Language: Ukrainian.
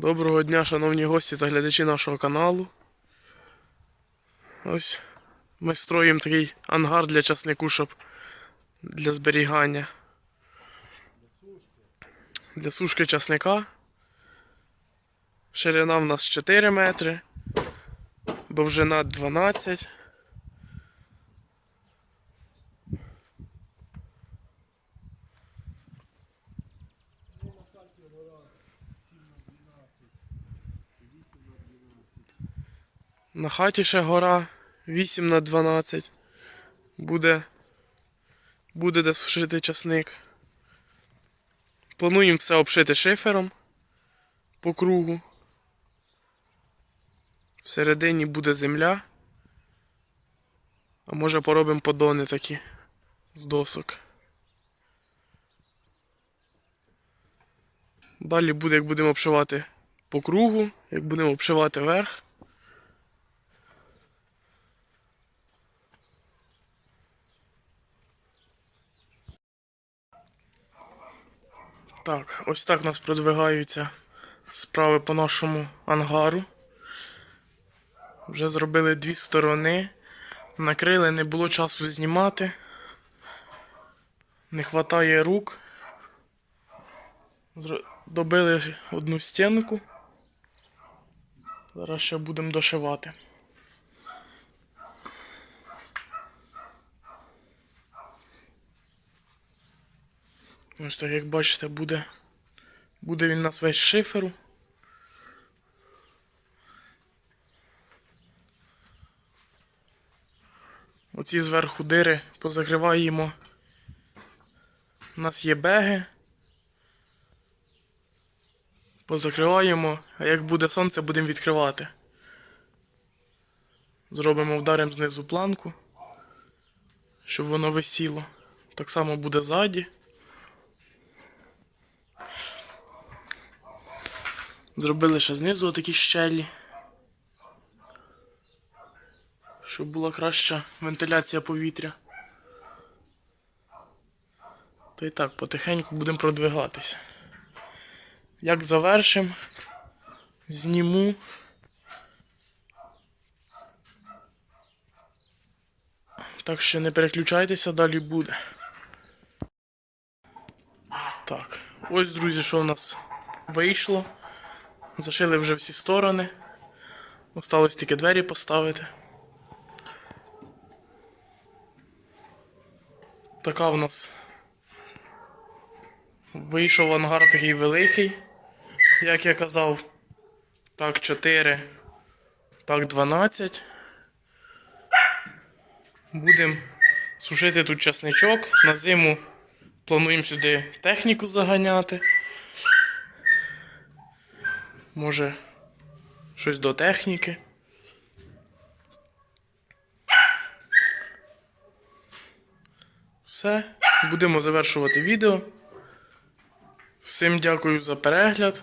Доброго дня, шановні гості та глядачі нашого каналу. Ось ми строїмо такий ангар для часнику, щоб для зберігання. Для сушки часника. Ширина в нас 4 метри, довжина 12. На хаті ще гора 8 на 12. Буде, буде де сушити часник. Плануємо все обшити шифером по кругу. Всередині буде земля. А може поробимо подони такі з досок. Далі буде, як будемо обшивати по кругу, як будемо обшивати верх. Так, ось так у нас продвигаються справи по нашому ангару. Вже зробили дві сторони. Накрили, не було часу знімати. Не вистачає рук. Добили одну стінку. Зараз ще будемо дошивати. Ось так, як бачите, буде, буде він у нас весь шиферу. Оці зверху дири позакриваємо. У нас є беги. Позакриваємо, а як буде сонце, будемо відкривати. Зробимо вдаримо знизу планку, щоб воно висіло. Так само буде ззаді. Зробили ще знизу отакі щелі. Щоб була краща вентиляція повітря. Та й так, потихеньку будемо продвигатися. Як завершимо, зніму. Так що не переключайтеся, далі буде. Так, ось, друзі, що в нас вийшло. Зашили вже всі сторони. Осталось тільки двері поставити. Така в нас вийшов ангар такий великий. Як я казав, так 4, так 12. Будемо сушити тут часничок. На зиму плануємо сюди техніку заганяти. Може, щось до техніки. Все, будемо завершувати відео. Всім дякую за перегляд.